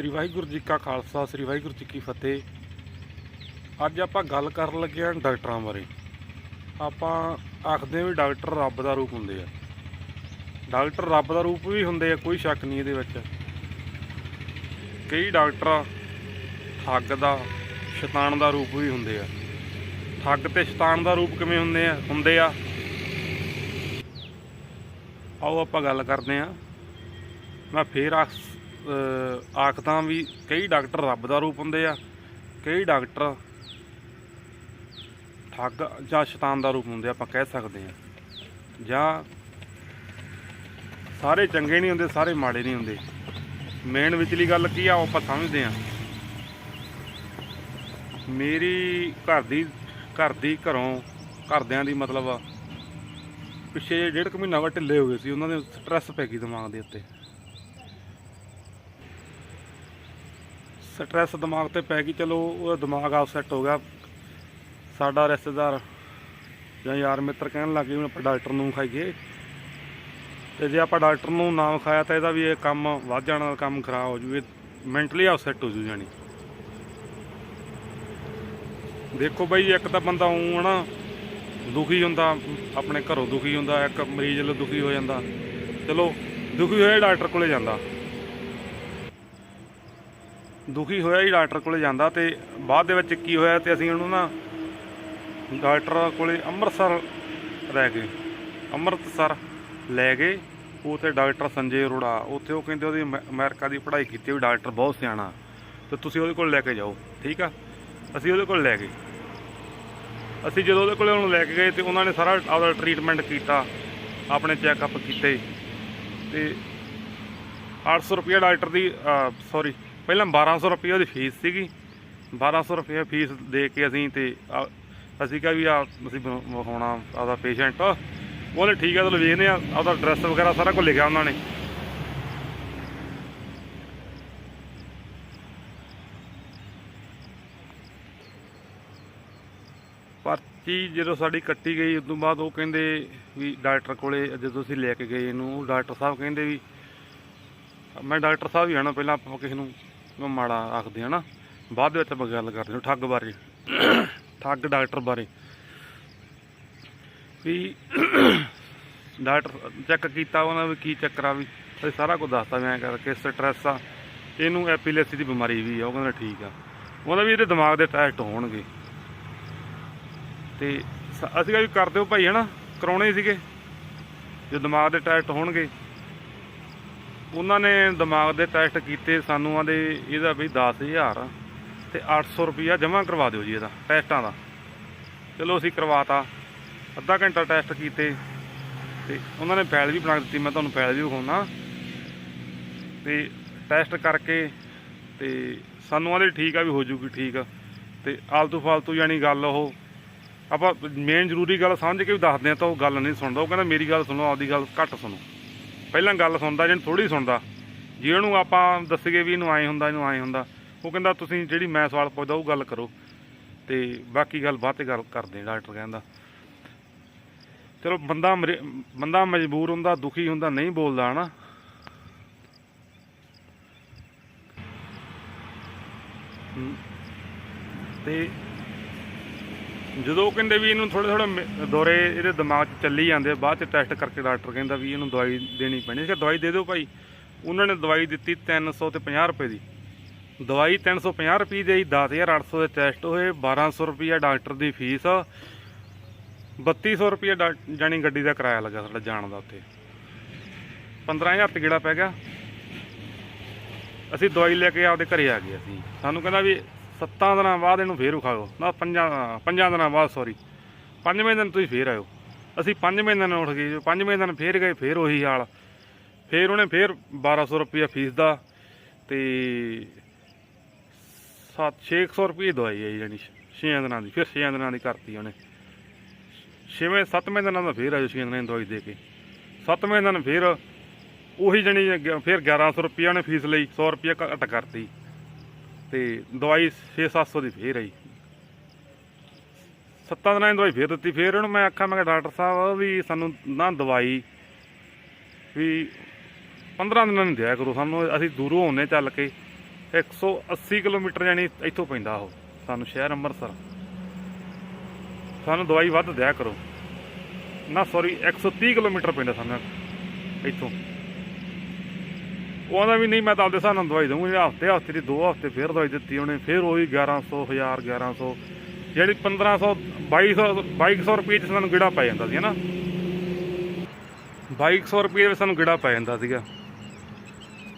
ਸ੍ਰੀ ਵਾਹਿਗੁਰੂ ਜੀ ਕਾ ਖਾਲਸਾ, ਸ੍ਰੀ ਵਾਹਿਗੁਰੂ ਜੀ ਕੀ ਫਤਿਹ। ਅੱਜ ਆਪਾਂ ਗੱਲ ਕਰਨ ਲੱਗੇ ਹਾਂ ਡਾਕਟਰਾਂ ਬਾਰੇ। ਆਪਾਂ ਆਖਦੇ ਹਾਂ ਵੀ ਡਾਕਟਰ ਰੱਬ ਦਾ ਰੂਪ ਹੁੰਦੇ ਆ। ਡਾਕਟਰ ਰੱਬ ਦਾ ਰੂਪ ਵੀ ਹੁੰਦੇ ਆ, ਕੋਈ ਸ਼ੱਕ ਨਹੀਂ ਇਹਦੇ ਵਿੱਚ। ਕਈ ਡਾਕਟਰ ਠੱਗ ਦਾ, ਸ਼ੈਤਾਨ ਦਾ ਰੂਪ ਵੀ ਹੁੰਦੇ ਆ। ਠੱਗ ਤੇ ਸ਼ੈਤਾਨ ਦਾ ਰੂਪ ਕਿਵੇਂ ਹੁੰਦੇ ਆ ਹੁੰਦੇ ਆ? ਆਓ ਆਪਾਂ ਗੱਲ ਕਰਦੇ ਆ ਮੈਂ ਫੇਰ ਆਖ ਆਖਦਾ ਵੀ ਕਈ ਡਾਕਟਰ ਰੱਬ ਦਾ ਰੂਪ ਹੁੰਦੇ ਆ ਕਈ ਡਾਕਟਰ ਠੱਗ ਜਾਂ ਸ਼ੈਤਾਨ ਦਾ ਰੂਪ ਹੁੰਦੇ ਆ, ਆਪਾਂ ਕਹਿ ਸਕਦੇ ਆ। ਜਾਂ ਸਾਰੇ ਚੰਗੇ ਨਹੀਂ ਹੁੰਦੇ ਸਾਰੇ ਮਾੜੇ ਨਹੀਂ ਹੁੰਦੇ। ਮੇਨ ਵਿਚਲੀ ਗੱਲ ਕੀ ਆ ਉਹ ਆਪਾਂ ਸਮਝਦੇ ਆ। ਮੇਰੀ ਘਰ ਦੀ ਘਰ ਦੀ ਘਰੋਂ ਘਰਦਿਆਂ ਦੀ ਮਤਲਬ ਪਿੱਛੇ ਜਿਹੇ ਡੇਢ ਕੁ ਮਹੀਨਾ ਵਾ ਢਿੱਲੇ ਹੋ ਗਏ ਸੀ ਉਹਨਾਂ ਦੇ ਸਟ੍ਰੈਸ ਪੈ ਗਈ ਦਿਮਾਗ ਦੇ ਉੱਤੇ। ਸਟ੍ਰੈਸ ਦਿਮਾਗ ਤੇ ਪੈ ਗਈ, ਚਲੋ ਉਹਦਾ ਦਿਮਾਗ ਆਫਸੈਟ ਹੋ ਗਿਆ। ਸਾਡਾ ਰਿਸ਼ਤੇਦਾਰ ਜਾਂ ਯਾਰ ਮਿੱਤਰ ਕਹਿਣ ਲੱਗੇ ਹੁਣ ਆਪਾਂ ਡਾਕਟਰ ਨੂੰ ਖਾਈਏ। ਤੇ ਜੇ ਆਪਾਂ ਡਾਕਟਰ ਨੂੰ ਨਾ ਖਾਇਆ ਤਾਂ ਇਹਦਾ ਵੀ ਇਹ ਕੰਮ ਵੱਧ ਜਾਣਾ, ਕੰਮ ਖਰਾਬ ਹੋ ਜੂਵੇ ਮੈਂਟਲੀ ਆਫਸੈਟ ਹੋ ਜੂ ਜਾਣੀ। ਦੇਖੋ ਬਾਈ, ਇੱਕ ਤਾਂ ਬੰਦਾ ਉਂ ਹਨਾ, ਦੁਖੀ ਹੁੰਦਾ, ਆਪਣੇ ਘਰੋਂ ਦੁਖੀ ਹੁੰਦਾ, ਇੱਕ ਮਰੀਜ਼ ਲਈ ਦੁਖੀ ਹੋ ਜਾਂਦਾ। ਚਲੋ, ਦੁਖੀ ਹੋਇਆ ਡਾਕਟਰ ਕੋਲੇ ਜਾਂਦਾ। ਦੁਖੀ ਹੋਇਆ ਹੀ ਡਾਕਟਰ ਕੋਲੇ ਜਾਂਦਾ ਤੇ ਬਾਅਦ ਦੇ ਵਿੱਚ ਕੀ ਹੋਇਆ ਤੇ ਅਸੀਂ ਉਹਨੂੰ ਨਾ ਡਾਕਟਰ ਕੋਲੇ ਅੰਮ੍ਰਿਤਸਰ ਲੈ ਗਏ। ਅੰਮ੍ਰਿਤਸਰ ਲੈ ਗਏ, ਉੱਥੇ ਡਾਕਟਰ ਸੰਜੇ ਅਰੋੜਾ, ਉੱਥੇ ਉਹ ਕਹਿੰਦੇ ਉਹਦੀ ਅਮੈ- ਅਮਰੀਕਾ ਦੀ ਪੜ੍ਹਾਈ ਕੀਤੀ, ਵੀ ਡਾਕਟਰ ਬਹੁਤ ਸਿਆਣਾ, ਤੇ ਤੁਸੀਂ ਉਹਦੇ ਕੋਲ ਲੈ ਕੇ ਜਾਓ, ਠੀਕ ਆ? ਅਸੀਂ ਉਹਦੇ ਕੋਲ ਲੈ ਗਏ। ਅਸੀਂ ਜਦੋਂ ਉਹਦੇ ਕੋਲੇ ਉਹਨੂੰ ਲੈ ਕੇ ਗਏ ਤੇ ਉਹਨਾਂ ਨੇ ਸਾਰਾ ਆਪਦਾ ਟ੍ਰੀਟਮੈਂਟ ਕੀਤਾ, ਆਪਣੇ ਚੈੱਕਅਪ ਕੀਤੇ, ਤੇ 800 ਰੁਪਏ ਡਾਕਟਰ ਦੀ ਸੌਰੀ ਪਹਿਲਾਂ 1200 ਰੁਪਏ ਉਹਦੀ ਫੀਸ ਸੀਗੀ। 1200 ਰੁਪਏ ਫੀਸ ਦੇ ਕੇ ਅਸੀਂ ਤੇ ਅਸੀਂ ਕਿਹਾ ਵੀ ਆ, ਅਸੀਂ ਬ- ਵਿਖਾਉਣਾ ਆਪਦਾ ਪੇਸ਼ੈਂਟ ਉਹਨੇ ਠੀਕ ਹੈ ਚਲੋ ਵੇਖਦੇ ਆ, ਆਪਦਾ ਐਡਰੈਸ ਵਗੈਰਾ ਸਾਰਾ ਕੁਝ ਲਿਖਿਆ ਉਹਨਾਂ ਨੇ। ਪਰਚੀ ਜਦੋਂ ਸਾਡੀ ਕੱਟੀ ਗਈ ਉਸ ਤੋਂ ਬਾਅਦ ਉਹ ਕਹਿੰਦੇ ਵੀ ਡਾਕਟਰ ਕੋਲੇ ਜਦੋਂ ਅਸੀਂ ਲੈ ਕੇ ਗਏ ਇਹਨੂੰ ਉਹ ਡਾਕਟਰ ਸਾਹਿਬ ਕਹਿੰਦੇ ਵੀ ਮੈਂ ਡਾਕਟਰ ਸਾਹਿਬ ਹੀ ਆਣਾ ਪਹਿਲਾਂ ਆਪਾਂ ਕਿਸੇ ਨੂੰ ਮੈਂ ਮਾੜਾ ਆਖਦੇ ਹਨਾ। ਬਾਅਦ ਦੇ ਵਿੱਚ ਆਪਾਂ ਗੱਲ ਕਰਦੇ ਹਾਂ ਠੱਗ ਬਾਰੇ। ਠੱਗ ਡਾਕਟਰ ਬਾਰੇ। ਵੀ ਡਾਕਟਰ ਚੈੱਕ ਕੀਤਾ ਉਹਨਾਂ ਵੀ ਕੀ ਚੱਕਰ ਆ ਵੀ ਅਸੀਂ ਸਾਰਾ ਕੁਝ ਦੱਸਤਾ ਮੈਂ ਕਰਕੇ ਸਟ੍ਰੈਸ ਆ, ਇਹਨੂੰ ਐਪੀਲੈਪਸੀ ਦੀ ਬਿਮਾਰੀ ਵੀ ਆ, ਉਹ ਕਹਿੰਦਾ ਠੀਕ ਆ। ਉਹਦਾ ਵੀ ਇਹਦੇ ਦਿਮਾਗ ਦੇ ਟੈਸਟ ਹੋਣਗੇ। ਤੇ ਅਸੀਂ ਕਿਹਾ ਕਰ ਦਿਓ ਭਾਈ ਹਨਾ, ਕਰਾਉਣੇ ਸੀਗੇ। ਜੇ ਦਿਮਾਗ ਦੇ ਟੈਸਟ ਹੋਣਗੇ ਉਹਨਾਂ ਨੇ ਦਿਮਾਗ ਦੇ ਟੈਸਟ ਕੀਤੇ, ਸਾਨੂੰ ਆਂਦੇ ਇਹਦਾ ਵੀ 10000 ਤੇ 800 ਰੁਪਿਆ ਜਮ੍ਹਾਂ ਕਰਵਾ ਦਿਓ ਜੀ ਇਹਦਾ, ਟੈਸਟਾਂ ਦਾ। ਚਲੋ ਅਸੀਂ ਕਰਵਾਤਾ, ਅੱਧਾ ਘੰਟਾ ਟੈਸਟ ਕੀਤੇ ਤੇ ਉਹਨਾਂ ਨੇ ਫਾਈਲ ਵੀ ਬਣਾ ਦਿੱਤੀ, ਮੈਂ ਤੁਹਾਨੂੰ ਫਾਈਲ ਵੀ ਵਿਖਾਉਣਾ। ਤੇ ਟੈਸਟ ਕਰਕੇ ਤੇ ਸਾਨੂੰ ਆਂਦੇ ਠੀਕ ਆ ਵੀ ਹੋ ਜੂਗੀ ਠੀਕ। ਆ ਤੇ ਆਲਤੂ ਫਾਲਤੂ ਯਾਨੀ ਗੱਲ ਉਹ, ਆਪਾਂ ਮੇਨ ਜ਼ਰੂਰੀ ਗੱਲ ਸਮਝ ਕੇ ਵੀ ਦੱਸਦੇ ਆ ਤਾਂ ਉਹ ਗੱਲ ਨਹੀਂ ਸੁਣਦਾ, ਉਹ ਕਹਿੰਦਾ ਮੇਰੀ ਗੱਲ ਸੁਣੋ, ਆਪਦੀ ਗੱਲ ਘੱਟ ਸੁਣੋ। ਪਹਿਲਾਂ ਗੱਲ ਸੁਣਦਾ ਜਿਹਨੂੰ ਥੋੜੀ ਸੁਣਦਾ। ਜੇ ਉਹਨੂੰ ਆਪਾਂ ਦੱਸੀਏ ਵੀ ਇਹਨੂੰ ਐਂ ਹੁੰਦਾ ਇਹਨੂੰ ਐਂ ਹੁੰਦਾ ਉਹ ਕਹਿੰਦਾ ਤੁਸੀਂ ਜਿਹੜੀ ਮੈਂ ਸਵਾਲ ਪੁੱਛਦਾ ਉਹ ਗੱਲ ਕਰੋ। ਤੇ ਬਾਕੀ ਗੱਲ ਬਾਅਦ ਤੇ ਗੱਲ ਕਰਦੇ ਡਾਕਟਰ ਕਹਿੰਦਾ। ਚਲੋ ਬੰਦਾ ਮਰੇ- ਬੰਦਾ ਮਜਬੂਰ ਹੁੰਦਾ ਦੁਖੀ ਹੁੰਦਾ ਨਹੀਂ ਬੋਲਦਾ ਹਨਾ? ਹਮ, ਤੇ ਜਦੋਂ ਉਹ ਕਹਿੰਦੇ ਵੀ ਇਹਨੂੰ ਥੋੜੇ ਥੋੜੇ ਦੌਰੇ ਇਹਦੇ ਦਿਮਾਗ 'ਚ ਚੱਲੀ ਜਾਂਦੇ ਬਾਅਦ 'ਚ ਟੈਸਟ ਕਰਕੇ ਡਾਕਟਰ ਕਹਿੰਦਾ ਵੀ ਇਹਨੂੰ ਦਵਾਈ ਦੇਣੀ ਪੈਣੀ। ਕਿ ਦਵਾਈ ਦੇ ਦਿਓ ਭਾਈ। ਉਹਨਾਂ ਨੇ ਦਵਾਈ ਦਿੱਤੀ 300 ਤੇ 50 ਰੁਪਏ ਦੀ। ਦਵਾਈ 350 ਰੁਪਏ ਦੀ ਆਈ 10800 ਦੇ ਟੈਸਟ ਹੋਏ 1200 ਰੁਪਏ ਡਾਕਟਰ ਦੀ ਫੀਸ 3200 ਰੁਪਏ ਜਾਨੀ ਗੱਡੀ ਦਾ ਕਿਰਾਇਆ ਲੱਗਾ ਸਾਡਾ ਜਾਣ ਦਾ ਉੱਥੇ। 15000 ਤੇ ਗੇੜਾ ਪੈ ਗਿਆ। ਅਸੀਂ ਦਵਾਈ ਲੈ ਕੇ ਆਪਦੇ ਘਰੇ ਆ ਗਏ ਅਸੀਂ। ਸਾਨੂੰ ਕਹਿੰਦਾ ਵੀ ਸੱਤਾਂ ਦਿਨਾਂ ਬਾਅਦ ਇਹਨੂੰ ਫੇਰ ਉਖਾਓ ਨਾ, ਪੰਜਾਂ ਪੰਜਾਂ ਦਿਨਾਂ ਬਾਅਦ ਸੌਰੀ ਪੰਜਵੇਂ ਦਿਨ ਤੁਸੀਂ ਫੇਰ ਆਇਓ। ਅਸੀਂ ਪੰਜਵੇਂ ਦਿਨ ਉੱਠ ਗਏ। ਪੰਜਵੇਂ ਦਿਨ ਫੇਰ ਗਏ, ਫੇਰ ਉਹੀ ਹਾਲ। ਫੇਰ ਉਹਨੇ ਫੇਰ 1200 ਰੁਪਏ ਫੀਸ ਦਾ ਤੇ 7 600 ਰੁਪਏ ਦਵਾਈ ਆਈ ਜਾਨੀ 6 ਦਿਨਾਂ ਦੀ। ਫਿਰ 6 ਦਿਨਾਂ ਦੀ ਕਰਤੀ ਉਹਨੇ। ਛੇਵੇਂ, ਸੱਤਵੇਂ ਦਿਨਾਂ ਦਾ ਫੇਰ ਆਇਓ 6 ਦਿਨਾਂ ਦੀ ਦਵਾਈ ਦੇ ਕੇ। ਸੱਤਵੇਂ ਦਿਨ ਫੇਰ ਉਹੀ ਜਣੀ ਫਿਰ 1100 ਰੁਪਏ ਉਹਨੇ ਫੀਸ ਲਈ 100 ਰੁਪਏ ਘੱਟ ਕਰਤੀ। ਤੇ ਦਵਾਈ 6-700 ਦੀ ਫੇਰ ਆਈ। ਸੱਤਾਂ ਦਿਨਾਂ ਦੀ ਦਵਾਈ ਫੇਰ ਦਿੱਤੀ, ਫੇਰ ਉਹਨੂੰ ਮੈਂ ਆਖਿਆ, ਮੈਂ ਕਿਹਾ ਡਾਕਟਰ ਸਾਹਿਬ ਵੀ ਸਾਨੂੰ ਨਾ ਦਵਾਈ, ਵੀ 15 ਦਿਨਾਂ ਨੂੰ ਦਿਆ ਕਰੋ ਸਾਨੂੰ, ਅਸੀਂ ਦੂਰੋਂ ਆਉਂਦੇ ਚੱਲ ਕੇ 180 ਕਿਲੋਮੀਟਰ ਜਾਨੀ ਇੱਥੋਂ ਪੈਂਦਾ ਉਹ, ਸਾਨੂੰ ਸ਼ਹਿਰ ਅੰਮ੍ਰਿਤਸਰ। ਸਾਨੂੰ ਦਵਾਈ ਵੱਧ ਦਿਆ ਕਰੋ। ਨਾ ਸੌਰੀ 130 ਕਿਲੋਮੀਟਰ ਪੈਂਦਾ ਸਾਨੂੰ ਇੱਥੋਂ। ਉਹਦਾ ਵੀ ਨਹੀਂ, ਮੈਂ ਤਾਂ ਆਪਦੇ ਹਿਸਾਬ ਨਾਲ ਦਵਾਈ ਦਊਂਗਾ ਹਫ਼ਤੇ ਹਫ਼ਤੇ ਦੀ ਦੋ ਹਫ਼ਤੇ ਫੇਰ ਦਵਾਈ ਦਿੱਤੀ ਉਹਨੇ, ਫੇਰ ਉਹੀ 1100 1000 1100 ਜਿਹੜੀ 1500 2200 2200 ਰੁਪਏ ਚ ਸਾਨੂੰ ਗਿੜਾ ਪੈ ਜਾਂਦਾ ਸੀ ਹਨਾ 2200 ਰੁਪਏ ਵਿੱਚ ਸਾਨੂੰ ਗਿੜਾ ਪੈ ਜਾਂਦਾ ਸੀਗਾ।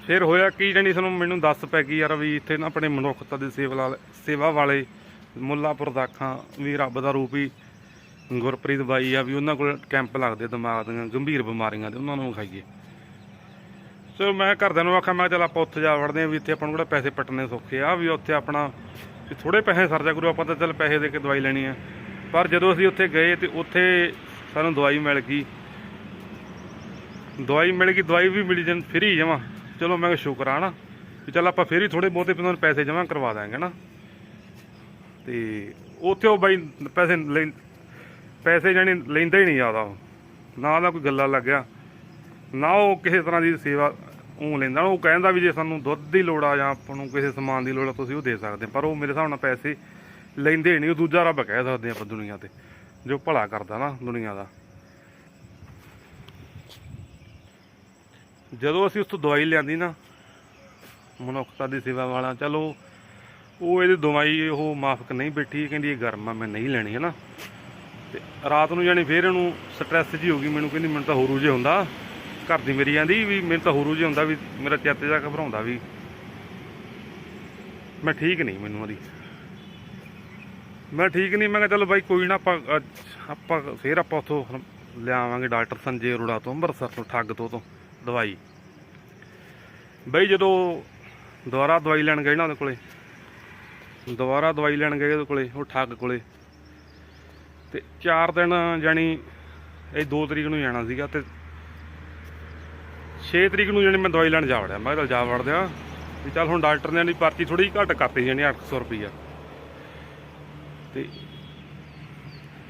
ਫਿਰ ਹੋਇਆ ਕੀ ਜਾਨੀ ਸਾਨੂੰ ਮੈਨੂੰ ਦੱਸ ਪੈ ਗਈ ਯਾਰ ਵੀ ਇੱਥੇ ਨਾ ਆਪਣੇ ਮਨੁੱਖਤਾ ਦੀ ਸੇਵਾ ਵਾਲੇ ਸੇਵਾ ਵਾਲੇ, ਮੁੱਲਾਪੁਰ ਦਾਖਾਂ ਵੀ ਰੱਬ ਦਾ ਰੂਪ ਹੀ, ਗੁਰਪ੍ਰੀਤ ਬਾਈ ਆ ਵੀ ਉਹਨਾਂ ਕੋਲ ਕੈਂਪ ਲੱਗਦੇ ਦਿਮਾਗ ਦੀਆਂ, ਗੰਭੀਰ ਬਿਮਾਰੀਆਂ ਦੇ, ਉਹਨਾਂ ਨੂੰ ਵਿਖਾਈਏ ਚਲੋ ਮੈਂ ਘਰਦਿਆਂ ਨੂੰ ਆਖਿਆ, ਮੈਂ ਚੱਲ ਆਪਾਂ ਉੱਥੇ ਜਾ ਵੜਦੇ ਆ ਵੀ ਇੱਥੇ ਆਪਾਂ ਨੂੰ ਕਿਹੜਾ ਪੈਸੇ ਪੱਟਣੇ ਸੌਖੇ ਆ, ਵੀ ਉੱਥੇ ਆਪਣਾ ਵੀ ਥੋੜੇ ਪੈਸੇ ਸਰਜਾ ਕਰੂ, ਆਪਾਂ ਤਾਂ ਚੱਲ ਪੈਸੇ ਦੇ ਕੇ ਦਵਾਈ ਲੈਣੀ ਆ। ਪਰ ਜਦੋਂ ਅਸੀਂ ਉੱਥੇ ਗਏ ਤੇ ਉੱਥੇ ਸਾਨੂੰ ਦਵਾਈ ਮਿਲ ਗਈ। ਦਵਾਈ ਮਿਲ ਗਈ, ਦਵਾਈ ਵੀ ਮਿਲੀ ਜਨ, ਫ੍ਰੀ ਜਮਾ। ਚਲੋ ਮੈਂ ਕਿਹਾ ਸ਼ੁਕਰ ਆ ਨਾ, ਵੀ ਚੱਲ ਆਪਾਂ ਫੇਰ ਹੀ ਥੋੜੇ ਬਹੁਤੇ ਉਹਨਾਂ ਨੂੰ ਪੈਸੇ ਜਮਾ ਕਰਵਾ ਦਾਂਗੇ ਨਾ। ਤੇ ਉੱਥੇ ਉਹ ਬਾਈ ਪੈਸੇ ਲੈ, ਪੈਸੇ ਜਾਣੀ ਲੈਂਦਾ ਹੀ ਨਹੀਂ ਜ਼ਿਆਦਾ ਉਹ। ਨਾ ਉਹਦਾ ਕੋਈ ਗੱਲਾਂ ਲੱਗਿਆ। ਨਾ ਉਹ ਕਿਸੇ ਤਰ੍ਹਾਂ ਦੀ ਸੇਵਾ ਉਹ ਲੈਂਦਾ, ਉਹ ਕਹਿੰਦਾ ਵੀ ਜੇ ਸਾਨੂੰ ਦੁੱਧ ਦੀ ਲੋੜ ਆ ਜਾਂ ਆਪਾਂ ਨੂੰ ਕਿਸੇ ਸਮਾਨ ਦੀ ਲੋੜ ਆ, ਤੁਸੀਂ ਉਹ ਦੇ ਸਕਦੇ ਪਰ ਉਹ ਮੇਰੇ ਹਿਸਾਬ ਨਾਲ ਪੈਸੇ ਲੈਂਦੇ ਨਹੀਂ, ਉਹ ਦੂਜਾ ਰੱਬ ਕਹਿ ਸਕਦੇ ਆਪਾਂ ਦੁਨੀਆ ਤੇ, ਜੋ ਭਲਾ ਕਰਦਾ ਨਾ ਦੁਨੀਆ ਦਾ। ਜਦੋਂ ਅਸੀਂ ਉਸ ਤੋਂ ਦਵਾਈ ਲਿਆਂਦੀ ਨਾ, ਮਨੁੱਖਤਾ ਦੀ ਸੇਵਾ ਵਾਲਾ, ਚਲੋ, ਉਹ ਇਹਦੀ ਦਵਾਈ ਉਹ ਮਾਫਕ ਨਹੀਂ ਬੈਠੀ ਕਹਿੰਦੀ ਇਹ ਗਰਮ ਆ, ਮੈਂ ਨਹੀਂ ਲੈਣੀ ਹੈ ਨਾ ਤੇ ਰਾਤ ਨੂੰ ਜਾਣੀ ਫੇਰ ਇਹਨੂੰ ਸਟ੍ਰੈਸ ਜੀ ਹੋ ਗਈ, ਮੈਨੂੰ ਕਹਿੰਦੀ ਮੈਨੂੰ ਤਾਂ ਹੋਰ ਉਜੇ ਹੁੰਦਾ। ਘਰ ਦੀ ਮੇਰੀ ਆਂਦੀ ਵੀ ਮੈਨੂੰ ਤਾਂ ਹੋਰੂ ਜੇ ਹੁੰਦਾ ਵੀ ਮੇਰਾ ਚਿੱਤ ਜਾ ਘਬਰਾਉਂਦਾ ਵੀ। ਮੈਂ ਠੀਕ ਨਹੀਂ ਮੈਨੂੰ ਉਹਦੀ ਮੈਂ ਠੀਕ ਨਹੀਂ, ਮੈਂ ਕਿਹਾ ਚਲੋ ਬਾਈ ਕੋਈ ਨਾ ਆਪਾਂ ਆਪਾਂ ਫੇਰ ਆਪਾਂ ਉਥੋਂ ਲਿਆਵਾਂਗੇ ਡਾਕਟਰ ਸੰਜੇ ਅਰੋੜਾ ਤੋਂ, ਅੰਮ੍ਰਿਤਸਰ ਤੋਂ, ਠੱਗ ਤੋਂ ਤੋਂ ਦਵਾਈ। ਬਈ ਜਦੋਂ ਦੁਬਾਰਾ ਦਵਾਈ ਲੈਣ ਗਏ ਨਾ ਉਹਦੇ ਕੋਲੇ, ਦੁਬਾਰਾ ਦਵਾਈ ਲੈਣ ਗਏ ਉਹਦੇ ਕੋਲੇ, ਉਹ ਠੱਗ ਕੋਲੇ, ਤੇ 4 ਦਿਨ ਜਾਣੀ ਇਹ 2 ਤਰੀਕ ਨੂੰ ਜਾਣਾ ਸੀਗਾ ਤੇ 6 ਤਰੀਕ ਨੂੰ ਜਾਣੀ ਮੈਂ ਦਵਾਈ ਲੈਣ ਜਾ ਵੜਿਆ। ਮੈਂ ਕਿਹਾ ਚੱਲ ਜਾ ਵੜਦੇ ਆ। ਵੀ ਚੱਲ ਹੁਣ ਡਾਕਟਰ ਨੇ ਦੀ ਪਰਚੀ ਥੋੜੀ ਘੱਟ ਕਰਤੀ ਜਾਣੀ 800 ਰੁਪਈਆ। ਤੇ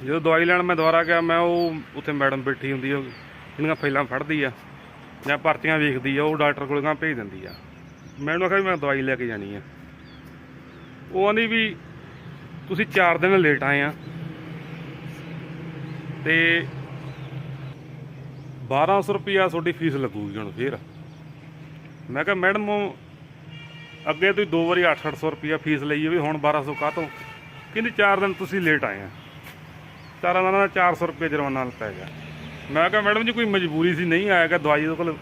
ਜਦੋਂ ਦਵਾਈ ਲੈਣ ਮੈਂ ਦੁਬਾਰਾ ਗਿਆ, ਮੈਂ ਉਹ ਉੱਥੇ ਮੈਡਮ ਬੈਠੀ ਹੁੰਦੀ ਆ ਉਹ ਜਿਹੜੀਆਂ ਫਾਈਲਾਂ ਫੜਦੀ ਆ ਜਾਂ ਪਰਚੀਆਂ ਵੇਖਦੀ ਆ, ਉਹ ਡਾਕਟਰ ਕੋਲ ਗਾਂ ਭੇਜ ਦਿੰਦੀ ਆ। ਮੈਂ ਉਹਨੂੰ ਆਖਿਆ ਵੀ ਮੈਂ ਦਵਾਈ ਲੈ ਕੇ ਜਾਣੀ ਆ। ਉਹ ਆਂਦੀ ਵੀ ਤੁਸੀਂ 4 ਦਿਨ ਲੇਟ ਆਏ ਆ। ਤੇ 1200 ਰੁਪਿਆ ਤੁਹਾਡੀ ਫੀਸ ਲੱਗੂਗੀ ਹੁਣ ਫੇਰ। ਮੈਂ ਕਿਹਾ, ਮੈਡਮ ਉਹ ਅੱਗੇ ਤੁਸੀਂ ਦੋ ਵਾਰੀ 8-800 ਰੁਪਿਆ ਫੀਸ ਲਈ ਵੀ ਹੁਣ 1200 ਕਾਹਤੋਂ? ਕਹਿੰਦੀ 4 ਦਿਨ ਤੁਸੀਂ ਲੇਟ ਆਏ ਆ। ਚਾਰਾਂ ਦਿਨਾਂ ਦਾ 400 ਰੁਪਏ ਜੁਰਮਾਨਾ ਪੈ ਗਿਆ ਮੈਂ ਕਿਹਾ, ਮੈਡਮ ਜੀ, ਕੋਈ ਮਜਬੂਰੀ ਸੀ? ਨਹੀਂ ਆਇਆਗਾ ਦਵਾਈ ਉਹਦੇ ਕੋਲ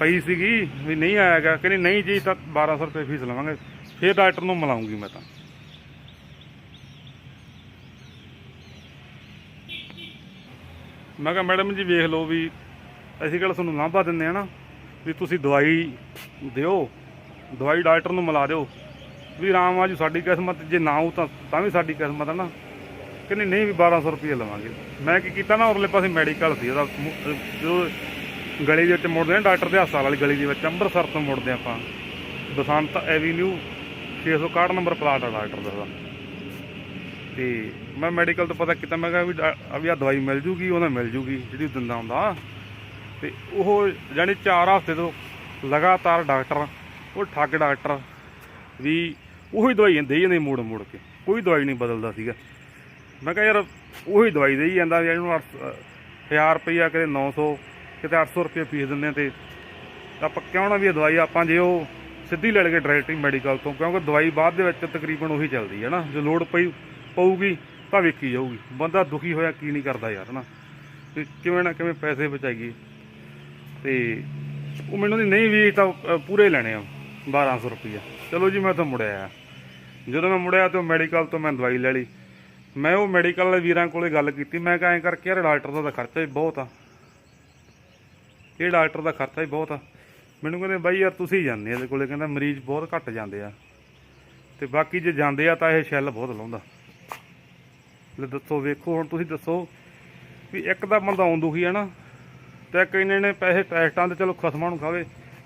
ਪਈ ਸੀਗੀ, ਵੀ ਨਹੀਂ ਆਇਆਗਾ ਕਹਿੰਦੀ, ਨਹੀਂ ਜੀ, ਤਾਂ 1200 ਰੁਪਏ ਫੀਸ ਲਵਾਂਗੇ, ਫੇਰ ਡਾਕਟਰ ਨੂੰ ਮਿਲਾਉਂਗੀ ਮੈਂ ਤਾਂ। ਮੈਂ ਕਿਹਾ, ਮੈਡਮ ਜੀ, ਵੇਖ ਲਓ ਵੀ ਅਸੀਂ ਕਿਹੜਾ ਤੁਹਾਨੂੰ ਲਾਂਭਾ ਦਿੰਦੇ ਆ ਨਾ ਵੀ ਤੁਸੀਂ ਦਵਾਈ ਦਿਓ, ਦਵਾਈ ਡਾਕਟਰ ਨੂੰ ਮਿਲਾ ਦਿਓ। ਵੀ ਰਾਮ ਆ ਜੀ ਸਾਡੀ ਕਿਸਮਤ, ਜੇ ਨਾ ਹੋ ਤਾਂ ਤਾਂ ਵੀ ਸਾਡੀ ਕਿਸਮਤ ਹੈ ਨਾ। ਕਹਿੰਦੇ ਨਹੀਂ ਵੀ 1200 ਰੁਪਏ ਲਵਾਂਗੇ। ਮੈਂ ਕੀ ਕੀਤਾ ਨਾ, ਉਰਲੇ ਪਾਸੇ ਮੈਡੀਕਲ ਸੀ, ਉਹਦਾ ਮੁ- ਗਲੀ ਦੇ ਵਿੱਚ ਮੁੜਦੇ ਆ, ਡਾਕਟਰ ਦੇ ਹਸਪਤਾਲ ਵਾਲੀ ਗਲੀ ਦੇ ਵਿੱਚ, ਅੰਮ੍ਰਿਤਸਰ ਤੋਂ ਮੁੜਦੇ ਆਪਾਂ। ਬਸੰਤ ਐਵੀਨਿਊ 661 ਨੰਬਰ ਪਲਾਟ ਆ ਡਾਕਟਰ ਦਾ ਉਹਦਾ। ਤੇ ਮੈਂ ਮੈਡੀਕਲ ਤੋਂ ਪਤਾ ਕੀਤਾ, ਮੈਂ ਕਿਹਾ ਵੀ ਡਾ- ਆ ਵੀ ਆ ਦਵਾਈ ਮਿਲ ਜੂਗੀ ਉਹਨਾਂ ਮਿਲ ਜੂਗੀ, ਜਿਹੜੀ ਉਹ ਦਿੰਦਾ ਹੁੰਦਾ। ਤੇ ਉਹ ਜਾਨੀ 4 ਹਫ਼ਤੇ ਤੋਂ ਲਗਾਤਾਰ ਡਾਕਟਰ, ਉਹ ਠੱਗ ਡਾਕਟਰ ਵੀ ਉਹੀ ਦਵਾਈ ਦੇਈ ਜਾਂਦੇ ਮੋੜ ਮੋੜ ਕੇ। ਕੋਈ ਦਵਾਈ ਨਹੀਂ ਬਦਲਦਾ ਸੀਗਾ। ਮੈਂ ਕਿਹਾ ਯਾਰ, ਉਹੀ ਦਵਾਈ ਦੇਈ ਜਾਂਦਾ ਵੀ ਇਹਨੂੰ 1000 ਰੁਪਈਆ ਕਿਤੇ 900 ਕਿਤੇ 800 ਰੁਪਏ ਫੀਸ ਦਿੰਦੇ ਆ ਤੇ ਆਪਾਂ ਕਿਉਂ ਨਾ ਵੀ ਇਹ ਦਵਾਈ ਆਪਾਂ ਜੇ ਉਹ ਸਿੱਧੀ ਲੈ ਲਗੇ ਡਾਇਰੈਕਟ ਮੈਡੀਕਲ ਤੋਂ, ਕਿਉਂਕਿ ਦਵਾਈ ਬਾਅਦ ਦੇ ਵਿੱਚ ਤਕਰੀਬਨ ਉਹੀ ਚੱਲਦੀ ਹੈ ਨਾ। ਜੇ ਲੋੜ ਪਈ, ਪਊਗੀ ਤਾਂ ਵੇਖੀ ਜਾਊਗੀ। ਬੰਦਾ ਦੁਖੀ ਹੋਇਆ ਕੀ ਨਹੀਂ ਕਰਦਾ ਯਾਰ ਨਾ। ਤੇ ਕਿਵੇਂ ਨਾ ਕਿਵੇਂ ਪੈਸੇ ਬਚਾਈਏ। ਤੇ ਉਹ ਮੈਨੂੰ ਦੀ ਨਹੀਂ ਵੀ ਇਹ ਤਾਂ ਪੂਰੇ ਲੈਣੇ ਆ 1200 ਰੁਪਈਆ। ਚਲੋ ਜੀ, ਮੈਂ ਤਾਂ ਮੁੜਿਆ ਜਦੋਂ ਮੈਂ ਮੁੜਿਆ ਤੇ ਮੈਡੀਕਲ ਤੋਂ ਮੈਂ ਦਵਾਈ ਲੈ ਲਈ। ਮੈਂ ਉਹ ਮੈਡੀਕਲ ਵਾਲੇ ਵੀਰਾਂ ਕੋਲੇ ਗੱਲ ਕੀਤੀ। ਮੈਂ ਕਿਹਾ, ਐਂ ਕਰਕੇ ਯਾਰ ਡਾਕਟਰ ਦਾ ਤਾਂ ਖਰਚਾ ਹੀ ਬਹੁਤ ਆ। ਇਹ ਡਾਕਟਰ ਦਾ ਖਰਚਾ ਹੀ ਬਹੁਤ ਆ। ਮੈਨੂੰ ਕਹਿੰਦੇ, ਬਾਈ ਯਾਰ, ਤੁਸੀਂ ਜਾਂਦੇ ਇਹਦੇ ਕੋਲੇ। ਕਹਿੰਦਾ, ਮਰੀਜ਼ ਬਹੁਤ ਘੱਟ ਜਾਂਦੇ ਆ। ਤੇ ਬਾਕੀ ਜੇ ਜਾਂਦੇ ਆ ਤਾਂ ਇਹ ਸ਼ੈੱਲ ਬਹੁਤ ਲਾਉਂਦਾ। ਲੈ ਦੱਸੋ, ਵੇਖੋ, ਹੁਣ ਤੁਸੀਂ ਦੱਸੋ ਵੀ ਇੱਕ ਤਾਂ ਬੰਦਾ ਆਉਂ ਦੁਖੀ ਹੈ ਨਾ ਤੇ ਇੱਕ ਨੇ ਪੈਸੇ ਟੈਸਟਾਂ ਦੇ ਚਲੋ ਖਸਮਾਂ ਨੂੰ ਖਾਵੇ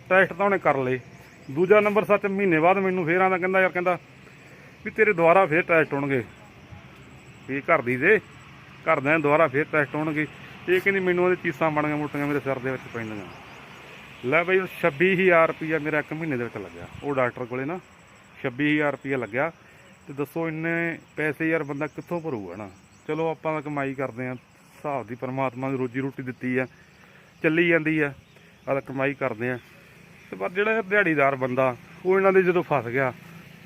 ਟੈਸਟ ਤਾਂ ਉਹਨੇ ਕਰ ਲਏ। ਦੂਜਾ ਨੰਬਰ ਸੱਚ ਮਹੀਨੇ ਬਾਅਦ ਮੈਨੂੰ ਫੇਰ ਆਂਦਾ ਕਹਿੰਦਾ ਯਾਰ ਕਹਿੰਦਾ ਵੀ ਤੇਰੇ ਦੁਬਾਰਾ ਫੇਰ ਟੈਸਟ ਹੋਣਗੇ ਇਹ ਘਰ ਦੀ ਦੇ ਘਰਦਿਆਂ ਦੁਬਾਰਾ ਫੇਰ ਟੈਸਟ ਹੋਣਗੇ ਇਹ ਕਹਿੰਦੀ ਮੈਨੂੰ ਉਹਦੇ ਚੀਸਾਂ ਬਣੀਆਂ ਮੋਟੀਆਂ ਮੇਰੇ ਸਿਰ ਦੇ ਵਿੱਚ ਪੈਂਦੀਆਂ। ਲੈ ਬਈ 26000 ਰੁਪਇਆ ਮੇਰਾ ਇੱਕ ਮਹੀਨੇ ਦੇ ਵਿੱਚ ਲੱਗਿਆ। ਉਹ ਡਾਕਟਰ ਕੋਲੇ ਨਾ 26000 ਰੁਪਇਆ ਲੱਗਿਆ। ਤੇ ਦੱਸੋ ਇੰਨੇ ਪੈਸੇ ਯਾਰ ਬੰਦਾ ਕਿੱਥੋਂ ਭਰੂਗਾ ਨਾ? ਚਲੋ ਆਪਾਂ ਤਾਂ ਕਮਾਈ ਕਰਦੇ ਆਂ ਹਿਸਾਬ ਦੀ ਪਰਮਾਤਮਾ ਨੇ ਰੋਜੀ ਰੋਟੀ ਦਿੱਤੀ ਆ। ਚੱਲੀ ਜਾਂਦੀ ਆ ਆਦਾ ਕਮਾਈ ਕਰਦੇ ਆ। ਤੇ ਪਰ ਜਿਹੜਾ ਦਿਹਾੜੀਦਾਰ ਬੰਦਾ, ਉਹ ਇਹਨਾਂ ਦੇ ਜਦੋਂ ਫਸ ਗਿਆ,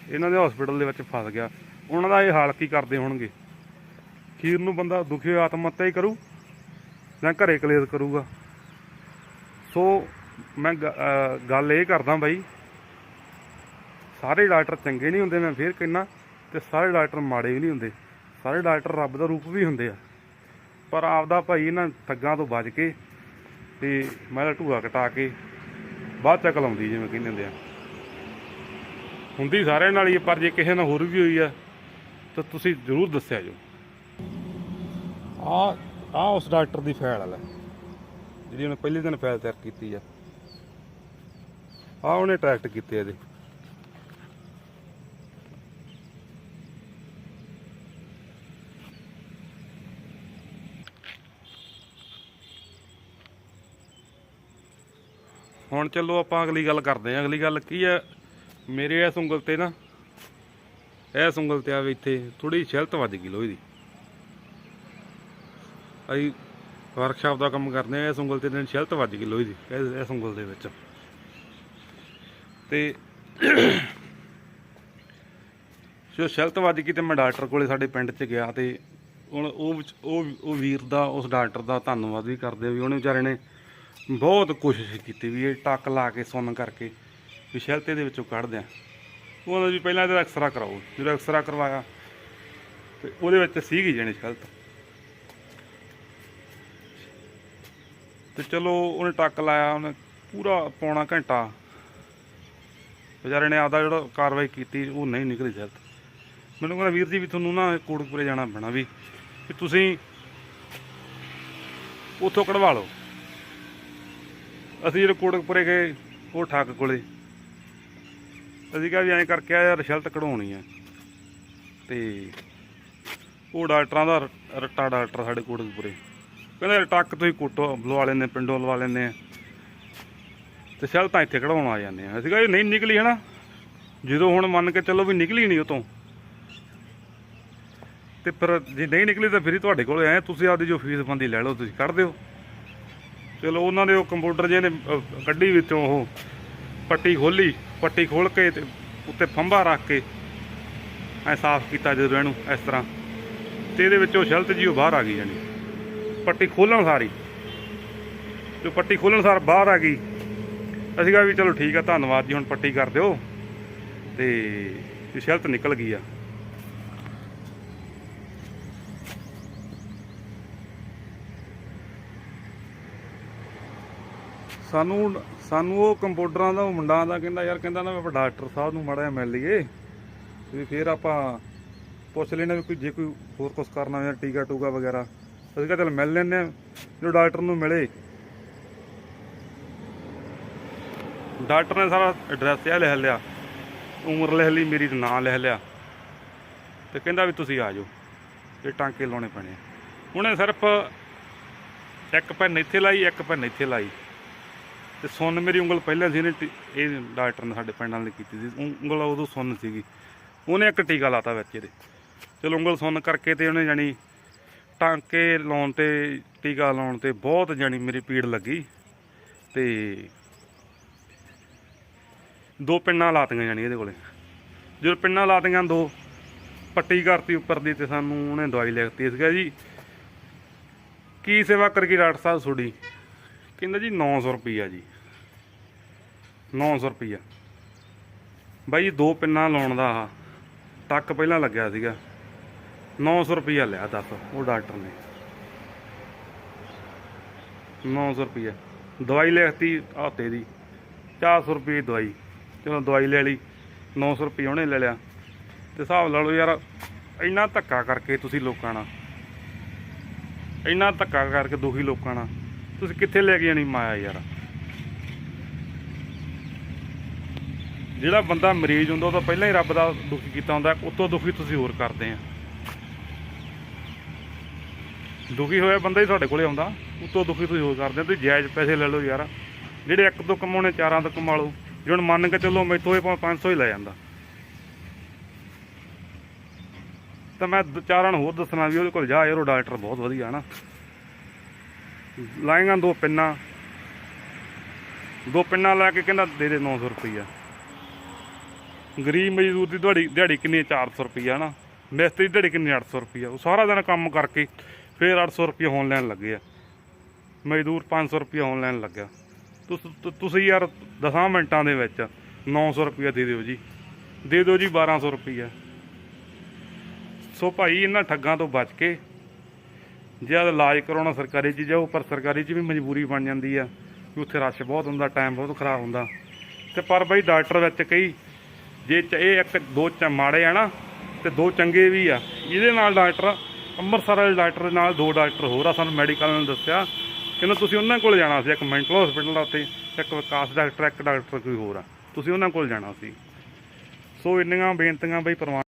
ਇਹਨਾਂ ਦੇ ਹਸਪੀਟਲ ਦੇ ਵਿੱਚ ਫਸ ਗਿਆ, ਉਹਨਾਂ ਦਾ ਇਹ ਹਾਲ ਕੀ ਕਰਦੇ ਹੋਣਗੇ? ਖੀਰ ਨੂੰ ਬੰਦਾ ਦੁਖੀ ਆਤਮ ਹੱਤਿਆ ਹੀ ਕਰੂ ਜਾਂ ਘਰੇ ਕਲੇਸ਼ ਕਰੂਗਾ? ਸੋ ਮੈਂ ਗੱਲ ਇਹ ਕਰਦਾ ਬਾਈ, ਸਾਰੇ ਡਾਕਟਰ ਚੰਗੇ ਨਹੀਂ ਹੁੰਦੇ, ਮੈਂ ਫੇਰ ਕਹਿੰਨਾ, ਤੇ ਸਾਰੇ ਡਾਕਟਰ ਮਾੜੇ ਵੀ ਨਹੀਂ ਹੁੰਦੇ। ਸਾਰੇ ਡਾਕਟਰ ਰੱਬ ਦਾ ਰੂਪ ਵੀ ਹੁੰਦੇ ਆ। ਪਰ ਆਪਦਾ ਭਾਈ ਇਹਨਾਂ ਠੱਗਾਂ ਤੋਂ ਬਚ ਕੇ ਤੇ ਮੈਂ ਢੂਆ ਕਟਾ ਕੇ ਬਾਅਦ ਚੱਕ ਲਾਉਂਦੀ ਜਿਵੇਂ ਕਹਿੰਦੇ ਹੁੰਦੇ ਆ। ਹੁੰਦੀ ਸਾਰਿਆਂ ਨਾਲ ਹੀ, ਪਰ ਜੇ ਕਿਸੇ ਨਾਲ ਹੋਰ ਵੀ ਹੋਈ ਆ, ਤਾਂ ਤੁਸੀਂ ਜ਼ਰੂਰ ਦੱਸਿਆ ਜੋ ਆ ਆ ਉਸ ਡਾਕਟਰ ਦੀ ਫਾਈਲ ਵਾਲਾ, ਜਿਹੜੀ ਉਹਨੇ ਪਹਿਲੇ ਦਿਨ ਫਾਈਲ ਤਿਆਰ ਕੀਤੀ ਆ। ਆ ਉਹਨੇ ਟਰੈਕਟ ਕੀਤੇ ਇਹਦੇ। ਹੁਣ ਚਲੋ ਆਪਾਂ ਅਗਲੀ ਗੱਲ ਕਰਦੇ ਹਾਂ। ਅਗਲੀ ਗੱਲ ਕੀ ਹੈ? ਮੇਰੇ ਇਸ ਉਂਗਲ ਤੇ ਨਾ, ਇਸ ਉਂਗਲ ਤੇ ਆ ਵੀ ਇੱਥੇ ਥੋੜੀ ਛਿਲਤ ਵੱਜ ਗਈ ਲੋਹੇ ਦੀ। ਅਸੀਂ ਵਰਕਸ਼ਾਪ ਦਾ ਕੰਮ ਕਰਦੇ ਆ ਇਸ ਉਂਗਲ ਤੇ ਦਿਨ ਛਿਲਤ ਵੱਜ ਗਈ ਲੋਹੇ ਦੀ, ਇਸ ਉਂਗਲ ਦੇ ਵਿੱਚ। ਤੇ ਜੋ ਛਿਲਤ ਵੱਜ ਗਈ ਤੇ ਮੈਂ ਡਾਕਟਰ ਕੋਲੇ ਸਾਡੇ ਪਿੰਡ 'ਚ ਗਿਆ ਤੇ ਹੁਣ ਉਹ ਉਹ ਵੀਰ ਦਾ, ਉਸ ਡਾਕਟਰ ਦਾ ਧੰਨਵਾਦ ਵੀ ਕਰਦੇ ਵੀ ਉਹਨੇ ਵਿਚਾਰੇ ਨੇ ਬਹੁਤ ਕੋਸ਼ਿਸ਼ ਕੀਤੀ ਵੀ ਇਹ ਟੱਕ ਲਾ ਕੇ, ਸੁੰਨ ਕਰਕੇ ਵੀ ਛਿਲਤੇ ਦੇ ਵਿੱਚੋਂ ਕੱਢ ਦਿਆਂ ਉਹਨਾਂ ਵੀ ਪਹਿਲਾਂ ਇਹਦਾ ਐਕਸਰਾ ਕਰਾਓ। ਜਦੋਂ ਐਕਸਰਾ ਕਰਵਾਇਆ, ਤੇ ਉਹਦੇ ਵਿੱਚ ਸੀਗੀ ਜਣੀ ਛਿਲਤ। ਤੇ ਚਲੋ ਉਹਨੇ ਟੱਕ ਲਾਇਆ, ਉਹਨੇ ਪੂਰਾ ਪੌਣਾ ਘੰਟਾ। ਵਿਚਾਰੇ ਨੇ ਆਪਦਾ ਜਿਹੜਾ ਕਾਰਵਾਈ ਕੀਤੀ, ਉਹ ਨਹੀਂ ਨਿਕਲੀ ਛਿਲਤ। ਮੈਨੂੰ ਕਹਿੰਦਾ, ਵੀਰ ਜੀ, ਵੀ ਤੁਹਾਨੂੰ ਨਾ ਕੋਟਕਪੁਰੇ ਜਾਣਾ ਪੈਣਾ ਵੀ ਤੁਸੀਂ ਉੱਥੋਂ ਕਢਵਾ ਲਓ। ਅਸੀਂ ਜਦੋਂ ਕੋਟਕਪੁਰੇ ਗਏ, ਉਹ ਠੱਗ ਕੋਲੇ। ਅਸੀਂ ਕਿਹਾ ਵੀ ਐਂ ਕਰਕੇ ਆ, ਯਾਰ ਰਿਸ਼ਲਟ ਕਢਾਉਣੀ ਆ। ਤੇ ਉਹ ਡਾਕਟਰਾਂ ਦਾ ਰੱਟਾ ਡਾਕਟਰ ਸਾਡੇ ਕੋਟਕਪੁਰੇ। ਕਹਿੰਦਾ ਯਾਰ ਟੱਕ ਤੁਸੀਂ ਕੋਟੋ ਲਵਾ ਲੈਂਦੇ, ਪਿੰਡੋਂ ਲਵਾ ਲੈਂਦੇ ਆ। ਤੇ ਸ਼ਲ ਤਾਂ ਇੱਥੇ ਕਢਾਉਣ ਆ ਜਾਂਦੇ ਆ। ਅਸੀਂ ਕਿਹਾ ਇਹ ਨਹੀਂ ਨਿਕਲੀ ਹਨਾ। ਜਦੋਂ ਹੁਣ ਮੰਨ ਕੇ ਚੱਲੋ ਵੀ ਨਿਕਲੀ ਨਹੀਂ ਉਤੋਂ। ਤੇ ਫਿਰ ਜੇ ਨਹੀਂ ਨਿਕਲੀ ਤਾਂ ਫਿਰ ਹੀ ਤੁਹਾਡੇ ਕੋਲ ਆਏ ਤੁਸੀਂ ਆਪਦੀ ਜੋ ਫੀਸ ਬੰਦੀ ਲੈ ਲਓ, ਤੁਸੀਂ ਕੱਢ ਦਿਓ। ਚਲੋ ਉਹਨਾਂ ਦੇ ਉਹ ਕੰਪਿਊਟਰ ਜਿਹੇ ਨੇ ਕੱਢੀ ਵਿੱਚੋਂ ਉਹ ਪੱਟੀ ਖੋਲੀ, ਪੱਟੀ ਖੋਲ ਕੇ ਤੇ ਉੱਤੇ ਫੰਭਾ ਰੱਖ ਕੇ ਐ ਸਾਫ਼ ਕੀਤਾ ਜਦੋਂ ਇਹਨੂੰ ਇਸ ਤਰ੍ਹਾਂ। ਤੇ ਇਹਦੇ ਵਿੱਚੋਂ ਛਲਤ ਜੀ ਉਹ ਬਾਹਰ ਆ ਗਈ ਜਾਨੀ ਪੱਟੀ ਖੋਲਣ ਸਾਰੀ। ਜੋ ਪੱਟੀ ਖੋਲਣ ਸਾਰ ਬਾਹਰ ਆ ਗਈ। ਅਸੀਂ ਕਿਹਾ ਵੀ ਚਲੋ ਠੀਕ ਆ, ਧੰਨਵਾਦ ਜੀ, ਹੁਣ ਪੱਟੀ ਕਰ ਦਿਓ। ਤੇ ਇਹ ਨਿਕਲ ਗਈ ਆ। ਸਾਨੂੰ ਸਾਨੂੰ ਉਹ ਕੰਪਿਊਟਰਾਂ ਦਾ, ਉਹ ਮੁੰਡਾ ਦਾ ਕਹਿੰਦਾ, ਯਾਰ ਕਹਿੰਦਾ ਨਾ ਆਪਾਂ ਡਾਕਟਰ ਸਾਹਿਬ ਨੂੰ ਮਾੜਾ ਜਿਹਾ ਮਿਲ ਲਈਏ। ਵੀ ਫਿਰ ਆਪਾਂ ਪੁੱਛ ਲੈਣਾ ਵੀ ਕੋਈ, ਜੇ ਕੋਈ ਹੋਰ ਕੁਝ ਕਰਨਾ ਹੋਇਆ, ਟੀਕਾ ਟੂਕਾ ਵਗੈਰਾ। ਅਸੀਂ ਕਿਹਾ ਚੱਲ ਮਿਲ ਲੈਨੇ ਆ ਜਦੋਂ ਡਾਕਟਰ ਨੂੰ ਮਿਲੇ। ਡਾਕਟਰ ਨੇ ਸਾਰਾ ਐਡਰੈਸ ਇਹ ਲਿਖ ਲਿਆ। ਉਮਰ ਲਿਖ ਲਈ, ਮੇਰੀ ਨਾਂ ਲਿਖ ਲਿਆ। ਤੇ ਕਹਿੰਦਾ ਵੀ ਤੁਸੀਂ ਆ ਜਾਓ ਇਹ ਟਾਂਕੇ ਲਾਉਣੇ ਪੈਣੇ ਆ। ਉਹਨੇ ਸਿਰਫ ਇੱਕ ਪੈਨ ਇੱਥੇ ਲਾਈ, ਇੱਕ ਪੈਨ ਇੱਥੇ ਲਾਈ। ਤੇ ਸੁੰਨ ਮੇਰੀ ਉਂਗਲ ਪਹਿਲਾਂ ਸੀ ਇਹਨੇ ਟੀ- ਇਹ ਡਾਕਟਰ ਨੇ ਸਾਡੇ ਪਿੰਡ ਵਾਲੇ ਨੇ ਕੀਤੀ ਸੀ, ਉਂ- ਉਂਗਲ ਉਦੋਂ ਸੁੰਨ ਸੀਗੀ। ਉਹਨੇ ਇੱਕ ਟੀਕਾ ਲਾਤਾ ਵਿੱਚ ਇਹਦੇ। ਚਲੋ ਉਂਗਲ ਸੁੰਨ ਕਰਕੇ ਤੇ ਉਹਨੇ ਜਾਣੀ ਟਾਂਕੇ ਲਾਉਣ ਤੇ, ਟੀਕਾ ਲਾਉਣ ਤੇ ਬਹੁਤ ਜਾਣੀ ਮੇਰੀ ਪੀੜ ਲੱਗੀ। ਤੇ ਦੋ ਪਿੰਨਾਂ ਲਾਤੀਆਂ ਜਾਣੀ ਇਹਦੇ ਕੋਲੇ। ਜਦੋਂ ਪਿੰਨਾਂ ਲਾਤੀਆਂ ਦੋ, ਪੱਟੀ ਕਰਤੀ ਉੱਪਰ ਦੀ ਤੇ ਸਾਨੂੰ ਉਹਨੇ ਦਵਾਈ ਲਿਖਤੀ ਸੀਗਾ ਜੀ ਕੀ ਸੇਵਾ ਕਰ ਗਈ ਡਾਕਟਰ ਸਾਹਿਬ ਤੁਹਾਡੀ? ਕਹਿੰਦਾ ਜੀ 900 ਰੁਪਈਆ ਜੀ। 900 ਰੁਪਈਆ। ਬਾਈ ਜੀ ਦੋ ਪਿੰਨਾਂ ਲਾਉਣ ਦਾ ਆਹ ਟੱਕ ਪਹਿਲਾਂ ਲੱਗਿਆ ਸੀਗਾ। 900 ਰੁਪਈਆ ਲਿਆ ਦੱਸ, ਉਹ ਡਾਕਟਰ ਨੇ। 900 ਰੁਪਈਆ। ਦਵਾਈ ਲਿਖਤੀ ਹਫ਼ਤੇ ਦੀ। 400 ਰੁਪਏ ਦਵਾਈ। ਚਲੋ ਦਵਾਈ ਲੈ ਲਈ। 900 ਰੁਪਏ ਉਹਨੇ ਲੈ ਲਿਆ। ਤੇ ਹਿਸਾਬ ਲਾ ਲਓ ਯਾਰ, ਇੰਨਾ ਧੱਕਾ ਕਰਕੇ ਤੁਸੀਂ ਲੋਕਾਂ ਨਾਲ। ਇੰਨਾ ਧੱਕਾ ਕਰਕੇ ਦੁਖੀ ਲੋਕਾਂ ਨਾਲ। ਤੁਸੀਂ ਕਿੱਥੇ ਲੈ ਕੇ ਜਾਣੀ ਮਾਇਆ ਯਾਰ? ਜਿਹੜਾ ਬੰਦਾ ਮਰੀਜ਼ ਹੁੰਦਾ, ਉਹ ਤਾਂ ਪਹਿਲਾਂ ਹੀ ਰੱਬ ਦਾ ਦੁਖੀ ਕੀਤਾ ਹੁੰਦਾ, ਉਤੋਂ ਦੁਖੀ ਤੁਸੀਂ ਹੋਰ ਕਰਦੇ ਆ। ਦੁਖੀ ਹੋਇਆ ਬੰਦਾ ਹੀ ਤੁਹਾਡੇ ਕੋਲੇ ਆਉਂਦਾ, ਉਤੋਂ ਦੁਖੀ ਤੁਸੀਂ ਹੋਰ ਕਰਦੇ ਤੁਸੀਂ ਜਾਇਜ਼ ਪੈਸੇ ਲੈ ਲਓ ਯਾਰ। ਜਿਹੜੇ ਇੱਕ ਤੋਂ ਕਮਾਉਣੇ, ਚਾਰਾਂ ਤੋਂ ਕਮਾ ਲਓ। ਜੇ ਹੁਣ ਮੰਨ ਕੇ ਚੱਲੋ ਮੈਥੋਂ ਇਹ ਭਾਵੇਂ 500 ਹੀ ਲੈ ਜਾਂਦਾ। ਤਾਂ ਮੈਂ ਚਾਰਾਂ ਨੂੰ ਹੋਰ ਦੱਸਣਾ ਵੀ ਉਹਦੇ ਕੋਲ ਜਾ, ਯਾਰ ਉਹ ਡਾਕਟਰ ਬਹੁਤ ਵਧੀਆ ਹੈ ਨਾ। ਲਾਏਗਾ ਦੋ ਪਿੰਨਾ। ਦੋ ਪਿੰਨਾ ਲੈ ਕੇ ਕਹਿੰਦਾ ਦੇ ਦੇ 900 ਰੁਪਈਆ। ਗਰੀਬ ਮਜ਼ਦੂਰ ਦੀ ਦਿਹਾੜੀ ਦਿਹਾੜੀ ਕਿੰਨੀ ਹੈ? 400 ਰੁਪਈਆ ਨਾ ਮਿਸਤਰੀ ਦੀ ਦਿਹਾੜੀ ਕਿੰਨੀ ਹੈ? 800 ਰੁਪਈਆ। ਉਹ ਸਾਰਾ ਦਿਨ ਕੰਮ ਕਰਕੇ ਫਿਰ 800 ਰੁਪਈਆ ਹੋਣ ਲੈਣ ਲੱਗੇ ਆ। ਮਜ਼ਦੂਰ 500 ਰੁਪਈਆ ਹੋਣ ਲੈਣ ਲੱਗਿਆ। ਤੁਸੀਂ ਯਾਰ 10 ਮਿੰਟਾਂ ਦੇ ਵਿੱਚ 900 ਰੁਪਈਆ ਦੇ ਦਿਓ ਜੀ। ਦੇ ਦਿਓ ਜੀ 1200 ਰੁਪਈਆ। ਸੋ ਭਾਈ ਇਹਨਾਂ ਠੱਗਾਂ ਤੋਂ ਬਚ ਕੇ ਜੇ ਆਹ ਇਲਾਜ ਕਰਾਉਣਾ ਸਰਕਾਰੀ 'ਚ ਜਾਓ, ਪਰ ਸਰਕਾਰੀ 'ਚ ਵੀ ਮਜਬੂਰੀ ਬਣ ਜਾਂਦੀ ਆ ਕਿ ਉੱਥੇ ਰਸ਼ ਬਹੁਤ ਹੁੰਦਾ ਟਾਈਮ ਬਹੁਤ ਖਰਾਬ ਹੁੰਦਾ। ਤੇ ਪਰ ਬਈ ਡਾਕਟਰ ਵਿੱਚ ਕਈ ਜੇ ਚ- ਇਹ ਇੱਕ ਦੋ ਚ ਮਾੜੇ ਆ ਨਾ, ਤੇ ਦੋ ਚੰਗੇ ਵੀ ਆ। ਇਹਦੇ ਨਾਲ ਡਾਕਟਰ, ਅੰਮ੍ਰਿਤਸਰ ਵਾਲੇ ਡਾਕਟਰ ਨਾਲ ਦੋ ਡਾਕਟਰ ਹੋਰ ਆ, ਸਾਨੂੰ ਮੈਡੀਕਲ ਨੇ ਦੱਸਿਆ। ਕਹਿੰਦਾ ਤੁਸੀਂ ਉਹਨਾਂ ਕੋਲ ਜਾਣਾ ਸੀ, ਇੱਕ ਮੈਂਟਲ ਹਸਪੀਟਲ ਦਾ ਉੱਥੇ, ਇੱਕ ਵਿਕਾਸ ਡਾਕਟਰ, ਇੱਕ ਡਾਕਟਰ ਕੋਈ ਹੋਰ ਆ। ਤੁਸੀਂ ਉਹਨਾਂ ਕੋਲ ਜਾਣਾ ਸੀ। ਸੋ ਇੰਨੀਆਂ ਬੇਨਤੀਆਂ ਬਈ ਪ੍ਰਵਾਨ